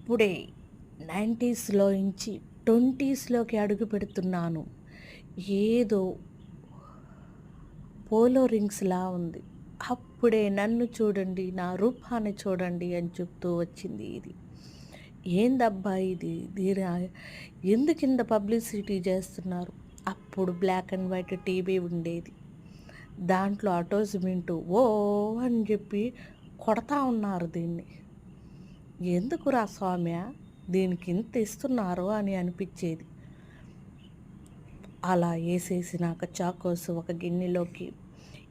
ఇప్పుడే నైంటీస్లో నుంచి ట్వంటీస్లోకి అడుగు పెడుతున్నాను. ఏదో పోలో రింగ్స్లా ఉంది. అప్పుడే నన్ను చూడండి నా రూపాన్ని చూడండి అని చెప్తూ వచ్చింది ఇది. ఏందబ్బా ఇది? దీని ఎందుకు ఇంత పబ్లిసిటీ చేస్తున్నారు? అప్పుడు బ్లాక్ అండ్ వైట్ టీవీ ఉండేది. దాంట్లో అటోజ్మెంట్ ఓ అని చెప్పి కొడతా ఉన్నారు దీన్ని. ఎందుకురా స్వామ్య? దీనికి ఇంత ఇస్తున్నారు అని అనిపించేది. అలా వేసేసినాక చాకోస్ ఒక గిన్నెలోకి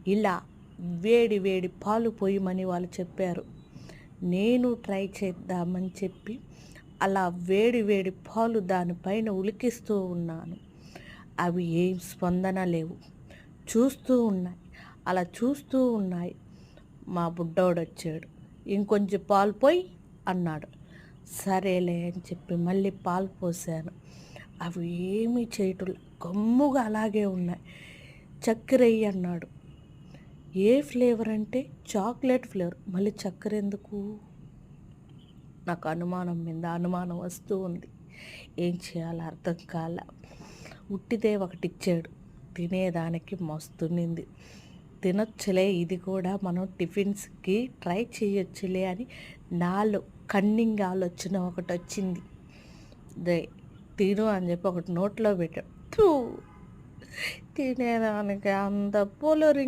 ఇలా వేడి వేడి పాలు పోయమని వాళ్ళు చెప్పారు. నేను ట్రై చేద్దామని చెప్పి అలా వేడి వేడి పాలు దానిపైన ఉలికిస్తూ ఉన్నాను. అవి ఏం స్పందన లేవు. చూస్తూ ఉన్నాయి. అలా చూస్తూ ఉన్నాయి. మా బుడ్డోడు వచ్చాడు ఇంకొంచెం పాలు పోయి అన్నాడు. సరేలే అని చెప్పి మళ్ళీ పాలు పోసాను. అవి ఏమీ చేయటం గమ్ముగా అలాగే ఉన్నాయి. చక్కెర వెయ్యి అన్నాడు. ఏ ఫ్లేవర్ అంటే చాక్లెట్ ఫ్లేవర్. మళ్ళీ చక్కెర ఎందుకు? నాకు అనుమానం మీద అనుమానం వస్తూ ఉంది. ఏం చేయాలో అర్థం కాల. ఉట్టిదే ఒకటి ఇచ్చాడు తినేదానికి మస్తుండింది తినొచ్చులే ఇది కూడా మనం టిఫిన్స్కి ట్రై చేయొచ్చులే అని నాలో కన్నింగ్ ఆలోచన ఒకటి వచ్చింది దే తిను అని చెప్పి ఒకటి నోట్లో పెట్టాం. తినేదానికి అంత పోలోరింగ్